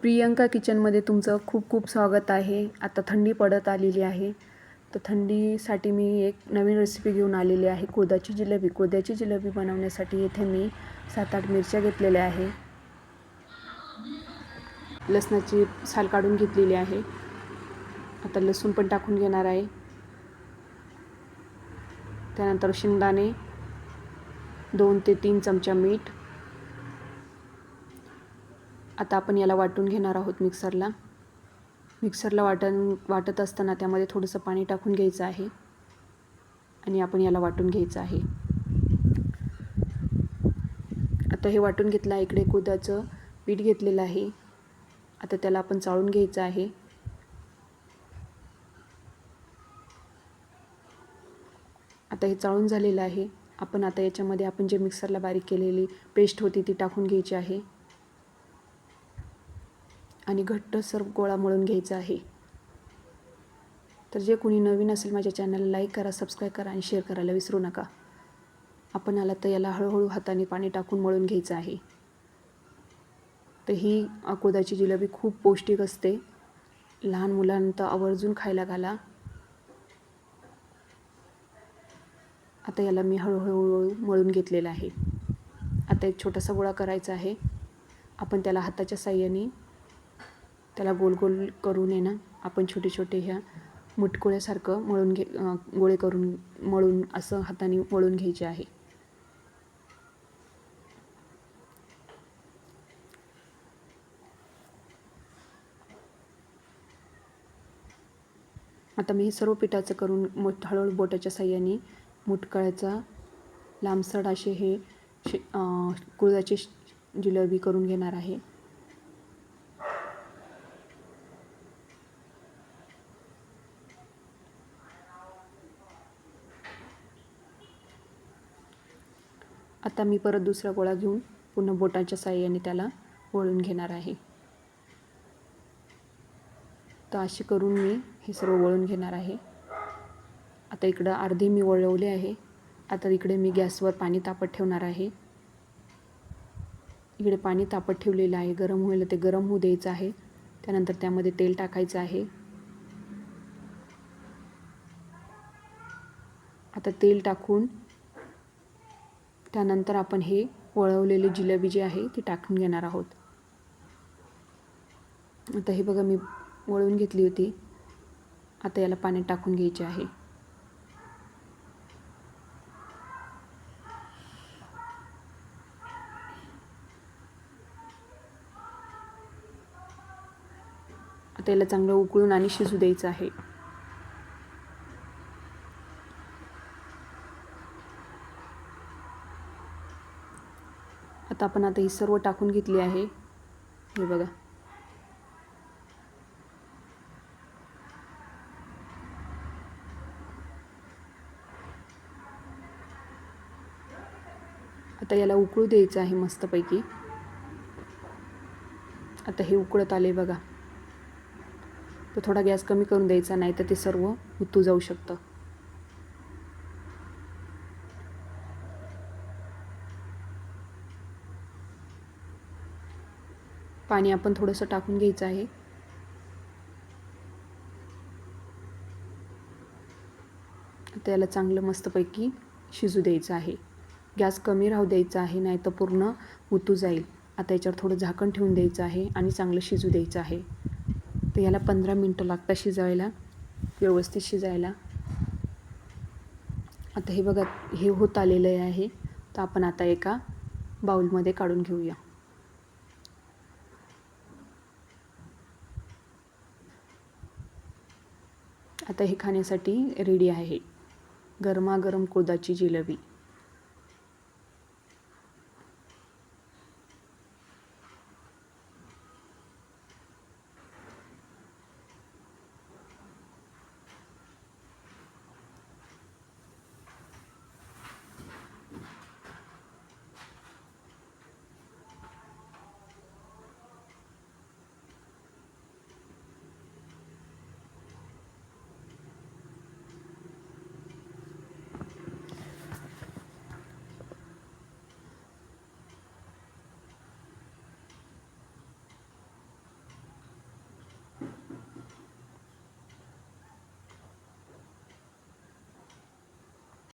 प्रियंका किचनमध्ये तुमचं खूप खूप स्वागत आहे. आता थंडी पडत आलेली आहे. तर थंडीसाठी मी एक नवीन रेसिपी घेऊन आलेली आहे. कुळदाची जिलेबी. कोद्याची जिलेबी बनवण्यासाठी इथे मी सात आठ मिरच्या घेतलेल्या आहे. लसणाची साल काढून घेतलेली आहे. आता लसूण पण टाकून घेणार आहे. त्यानंतर शेंगदाणे दोन ते तीन चमचा मीठ आता आपण याला वाटून घेणार आहोत मिक्सरला. मिक्सरला वाटण वाटत असताना त्यामध्ये थोडंसं पाणी टाकून घ्यायचं आहे. आणि आपण याला वाटून घ्यायचं आहे. आता हे वाटून घेतलं आहे इकडे कुदाचं पीठ घेतलेलं आहे. आता त्याला आपण चाळून घ्यायचं आहे. आता हे चाळून झालेलं आहे. आपण आता याच्यामध्ये आपण जे मिक्सरला बारीक केलेली पेस्ट होती ती टाकून घ्यायची आहे. आणि घट्टसर गोळा मळून घ्यायचा आहे. तर जे कोणी नवीन असेल माझ्या चॅनलला लाईक करा सबस्क्राईब करा आणि शेअर करायला विसरू नका. आपण आला तर याला हळूहळू हाताने पाणी टाकून मळून घ्यायचं आहे. तर ही अकोदाची जिलेबी खूप पौष्टिक असते. लहान मुलांना आवर्जून खायला घाला. आता याला मी हळूहळू मळून घेतलेला आहे. आता एक छोटासा गोळा करायचा आहे. आपण त्याला हाताच्या साह्याने त्याला गोल गोल करून आहे ना आपण छोटे छोटे ह्या मुटकुळ्यासारखं मळून घे गोळे करून मळून असं हाताने मळून घ्यायचे आहे. आता मी हे सर्व पिठाचं करून मोठ हळूहळू बोटाच्या साह्याने मुटकळ्याचा लांबसड असे हे शे कुळदाचे जिलबी करून घेणार आहे. आता मी परत दुसरा गोळा घेऊन पुन्हा बोटाच्या साह्याने त्याला वळून घेणार आहे. तर असे करून मी हे सर्व वळून घेणार आहे. आता इकडं अर्धे मी वळवले आहे. आता इकडे मी गॅसवर पाणी तापत ठेवणार आहे. इकडे पाणी तापत ठेवलेलं आहे. गरम होईल ते गरम होऊ द्यायचं आहे. त्यानंतर त्यामध्ये तेल टाकायचं आहे. आता तेल टाकून त्यानंतर आपण हे वळवलेली जिलेबी जी आहे ती टाकून घेणार आहोत. आता हे बघा मी वळवून घेतली होती. आता याला पाण्यात टाकून घ्यायचे आहे. आता याला चांगलं उकळून आणि शिजू द्यायचं आहे. आता आपण आता ही सर्व टाकून घेतली आहे. हे बघा. आता याला उकळू द्यायचं आहे मस्तपैकी. आता हे उकळत आले बघा. तर थोडा गॅस कमी करून द्यायचा नाही तर ते सर्व उतू जाऊ शकतं. पाणी आपण थोडंसं टाकून घ्यायचं आहे. त्याला चांगलं मस्तपैकी शिजू द्यायचं आहे. गॅस कमी राहू द्यायचा आहे नाही तर पूर्ण उतू जाईल. आता याच्यावर थोडं झाकण ठेवून द्यायचं आहे आणि चांगलं शिजू द्यायचं आहे. तर याला पंधरा मिनटं लागतात शिजायला व्यवस्थित शिजायला. आता हे बघा हे होत आलेलं आहे. तर आपण आता एका बाऊलमध्ये काढून घेऊया. आता हे खाण्यासाठी रेडी आहे. गरमागरम कुळदाची जिलेबी.